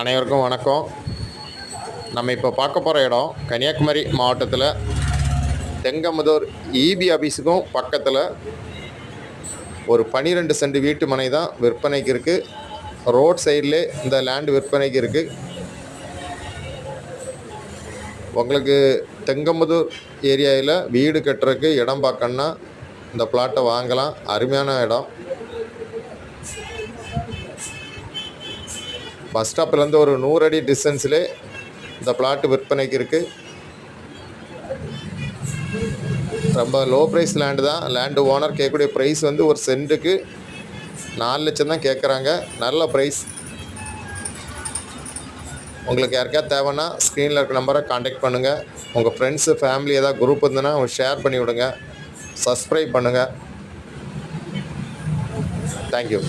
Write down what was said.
அனைவருக்கும் வணக்கம். நம்ம இப்போ பார்க்க போகிற இடம் கன்னியாகுமரி மாவட்டத்தில் தெங்கமுதூர் இபி ஆஃபீஸுக்கும் பக்கத்தில் ஒரு பன்னிரெண்டு சென்ட் வீட்டு மனை தான் விற்பனைக்கு இருக்குது ரோட் சைட்லே இந்த லேண்ட் விற்பனைக்கு இருக்குது உங்களுக்கு தெங்கமுதூர் ஏரியாவில் வீடு கட்டுறதுக்கு இடம் பார்க்கணுன்னா இந்த பிளாட்டை வாங்கலாம். அருமையான இடம். பஸ் ஸ்டாப்லேருந்து ஒரு நூறு அடி டிஸ்டன்ஸ்லே இந்த பிளாட்டு விற்பனைக்கு இருக்குது ரொம்ப லோ ப்ரைஸ் லேண்டு தான். லேண்டு ஓனர் கேட்கக்கூடிய ப்ரைஸ் வந்து ஒரு சென்ட்டுக்கு நாலு லட்சம் தான் கேட்குறாங்க. நல்ல ப்ரைஸ் உங்களுக்கு யாருக்கா தேவைன்னா ஸ்க்ரீனில் இருக்க நம்பரை காண்டாக்ட் பண்ணுங்கள் உங்கள் ஃப்ரெண்ட்ஸு ஃபேமிலி ஏதாவது குரூப் இருந்ததுன்னா அவங்க ஷேர் பண்ணி விடுங்க. சப்ஸ்கிரைப் பண்ணுங்கள் தேங்க்யூ